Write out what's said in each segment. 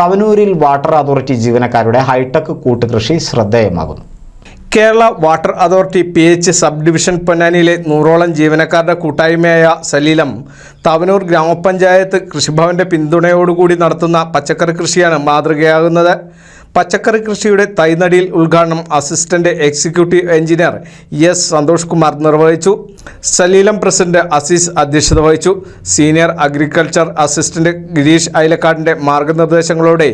തവനൂരിൽ water authority ജീവനക്കാരുടെ hitech കൂട്ടുകൃഷി ശ്രദ്ധേയമാകുന്നു. Kerala water authority P H sub division പൊന്നാനിയിലെ നൂറോളം ജീവനക്കാരുടെ കൂട്ടായ്മയായ സലീലം തവനൂർ ഗ്രാമപഞ്ചായത്ത് കൃഷിഭവന്റെ പിന്തുണയോടുകൂടി നടത്തുന്ന പച്ചക്കറി കൃഷിയാണ് മാതൃകയാകുന്നത്. പച്ചക്കറി കൃഷിയുടെ തൈനടിയിൽ ഉദ്ഘാടനം assistant executive engineer S Santhosh Kumar നിർവഹിച്ചു. സലീലം പ്രസിഡന്റ് അസീസ് അധ്യക്ഷത വഹിച്ചു. സീനിയർ അഗ്രികൾച്ചർ അസിസ്റ്റന്റ് ഗിരീഷ് ഐലക്കാടിന്റെ മാർഗനിർദ്ദേശങ്ങളോടെ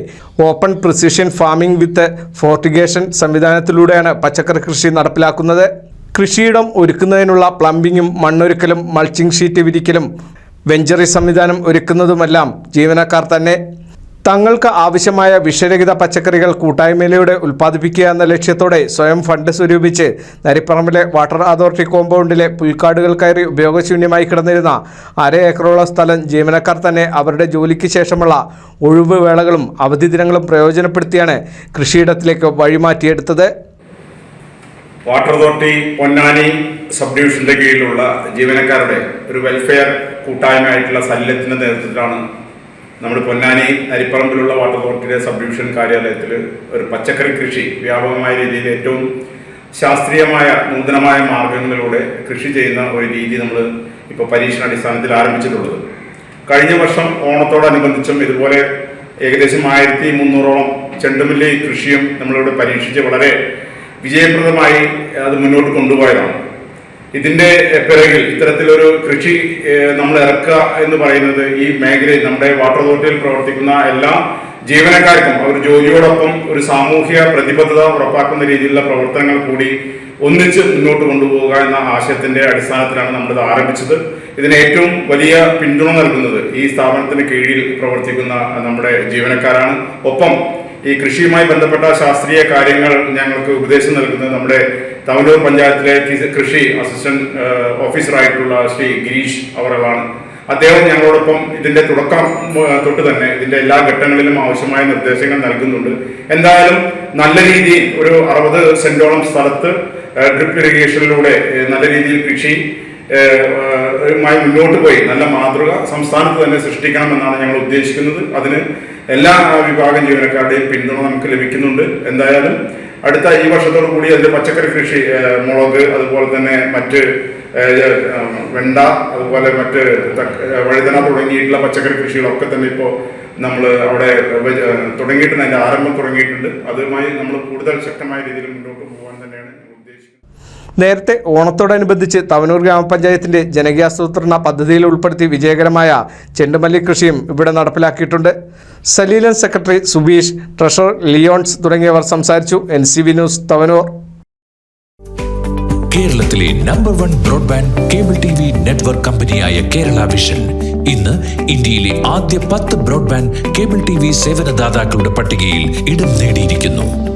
open precision farming with fertigation സംവിധാനത്തിലൂടെയാണ് പച്ചക്കറി കൃഷി നടപ്പിലാക്കുന്നത്. കൃഷിയിടം ഒരുക്കുന്നതിനുള്ള പ്ലംബിങ്ങും മണ്ണൊരുക്കലും മൾച്ചിങ് ഷീറ്റ് വിരിക്കലും വെഞ്ചറി സംവിധാനം ഒരുക്കുന്നതുമെല്ലാം ജീവനക്കാർ തന്നെ. തങ്ങൾക്ക് ആവശ്യമായ വിഷരഹിത പച്ചക്കറികൾ കൂട്ടായ്മയിലൂടെ ഉൽപ്പാദിപ്പിക്കുക എന്ന ലക്ഷ്യത്തോടെ സ്വയം ഫണ്ട് സ്വരൂപിച്ച് നരിപ്പറമ്പിലെ വാട്ടർ അതോറിറ്റി കോമ്പൗണ്ടിലെ പുൽക്കാടുകൾ കയറി ഉപയോഗശൂന്യമായി കിടന്നിരുന്ന അര ഏക്കറോളം സ്ഥലം ജീവനക്കാർ തന്നെ അവരുടെ ജോലിക്ക് ശേഷമുള്ള ഒഴിവ് വേളകളും അവധി ദിനങ്ങളും പ്രയോജനപ്പെടുത്തിയാണ് കൃഷിയിടത്തിലേക്ക് വഴിമാറ്റിയെടുത്തത്. വാട്ടർ അതോറിറ്റി പൊന്നാനി സബ് ഡിവിഷന്റെ കീഴിലുള്ള ജീവനക്കാരുടെ ഒരു വെൽഫെയർ കൂട്ടായ്മയായിട്ടുള്ള സല്യത്തിന്റെ നേതൃത്വത്തിലാണ് നമ്മൾ പൊന്നാനി അരിപ്പറമ്പിലുള്ള വാട്ടർ അതോറിറ്റിയുടെ സബ് ഡിവിഷൻ കാര്യാലയത്തിൽ ഒരു പച്ചക്കറി കൃഷി വ്യാപകമായ രീതിയിൽ ഏറ്റവും ശാസ്ത്രീയമായ നൂതനമായ മാർഗങ്ങളിലൂടെ കൃഷി ചെയ്യുന്ന ഒരു രീതി നമ്മൾ ഇപ്പോൾ പരീക്ഷണാടിസ്ഥാനത്തിൽ ആരംഭിച്ചിട്ടുള്ളത്. കഴിഞ്ഞ വർഷം ഓണത്തോടനുബന്ധിച്ചും ഇതുപോലെ ഏകദേശം ആയിരത്തി മുന്നൂറോളം ചെണ്ടുമല്ലി കൃഷിയും നമ്മളിവിടെ പരീക്ഷിച്ച് വളരെ വിജയപ്രദമായി അത് മുന്നോട്ട് കൊണ്ടുപോയതാണ്. ഇതിന്റെ പിറകിൽ ഇത്തരത്തിലൊരു കൃഷി നമ്മൾ ഇറക്കുക എന്ന് പറയുന്നത് ഈ മേഖലയിൽ നമ്മുടെ വാട്ടർ അതോറിറ്റിയിൽ പ്രവർത്തിക്കുന്ന എല്ലാ ജീവനക്കാർക്കും അവർ ജോലിയോടൊപ്പം ഒരു സാമൂഹ്യ പ്രതിബദ്ധത ഉറപ്പാക്കുന്ന രീതിയിലുള്ള പ്രവർത്തനങ്ങൾ കൂടി ഒന്നിച്ച് മുന്നോട്ട് കൊണ്ടുപോവുക എന്ന ആശയത്തിന്റെ അടിസ്ഥാനത്തിലാണ് നമ്മളിത് ആരംഭിച്ചത്. ഇതിന് ഏറ്റവും വലിയ പിന്തുണ നൽകുന്നത് ഈ സ്ഥാപനത്തിന് കീഴിൽ പ്രവർത്തിക്കുന്ന നമ്മുടെ ജീവനക്കാരാണ്. ഒപ്പം ഈ കൃഷിയുമായി ബന്ധപ്പെട്ട ശാസ്ത്രീയ കാര്യങ്ങൾ ഞങ്ങൾക്ക് ഉപദേശം നൽകുന്നത് നമ്മുടെ തവനൂർ പഞ്ചായത്തിലെ കൃഷി അസിസ്റ്റന്റ് ഓഫീസറായിട്ടുള്ള ശ്രീ ഗിരീഷ് അവറാണ് അദ്ദേഹം ഞങ്ങളോടൊപ്പം ഇതിന്റെ തുടക്കം തൊട്ട് തന്നെ ഇതിന്റെ എല്ലാ ഘട്ടങ്ങളിലും ആവശ്യമായ നിർദ്ദേശങ്ങൾ നൽകുന്നുണ്ട്. എന്തായാലും നല്ല രീതിയിൽ ഒരു അറുപത് സെന്റോളം സ്ഥലത്ത് ഡ്രിപ്പ് ഇറിഗേഷനിലൂടെ നല്ല രീതിയിൽ കൃഷി മായി മുന്നോട്ട് പോയി. നല്ല മാതൃക സംസ്ഥാനത്ത് തന്നെ സൃഷ്ടിക്കണമെന്നാണ് ഞങ്ങൾ ഉദ്ദേശിക്കുന്നത്. അതിന് എല്ലാ വിഭാഗം ജീവനക്കാരുടെയും പിന്തുണ നമുക്ക് ലഭിക്കുന്നുണ്ട്. എന്തായാലും അടുത്ത ഈ വർഷത്തോടു കൂടി അതിന്റെ പച്ചക്കറി കൃഷി മുളക് അതുപോലെ തന്നെ മറ്റ് വെണ്ട അതുപോലെ മറ്റ് വഴുതന തുടങ്ങിയിട്ടുള്ള പച്ചക്കറി കൃഷികളൊക്കെ തന്നെ ഇപ്പോൾ നമ്മൾ അവിടെ തുടങ്ങിയിട്ടുണ്ട്. അതിന്റെ ആരംഭം തുടങ്ങിയിട്ടുണ്ട്. അതുമായി നമ്മൾ കൂടുതൽ ശക്തമായ രീതിയിൽ മുന്നോട്ട് പോകാൻ തന്നെയാണ് നേരത്തെ ഓണത്തോടനുബന്ധിച്ച് തവനൂർ ഗ്രാമപഞ്ചായത്തിന്റെ ജനകീയാസൂത്രണ പദ്ധതിയിൽ ഉൾപ്പെടുത്തി വിജയകരമായ ചെണ്ടുമല്ലി കൃഷിയും ഇവിടെ നടപ്പിലാക്കിയിട്ടുണ്ട്. Saleelan secretary Subeesh treasurer Leons തുടങ്ങിയവർ സംസാരിച്ചു. N C V news Thavanur. കേരളത്തിലെ number one broadband cable T V network കമ്പനിയായ കേരള വിഷൻ ഇന്ന് ഇന്ത്യയിലെ ആദ്യ പത്ത് ബ്രോഡ്ബാൻഡ് കേബിൾ ടി വി സേവനദാതാക്കളുടെ പട്ടികയിൽ ഇടം നേടിയിരിക്കുന്നു.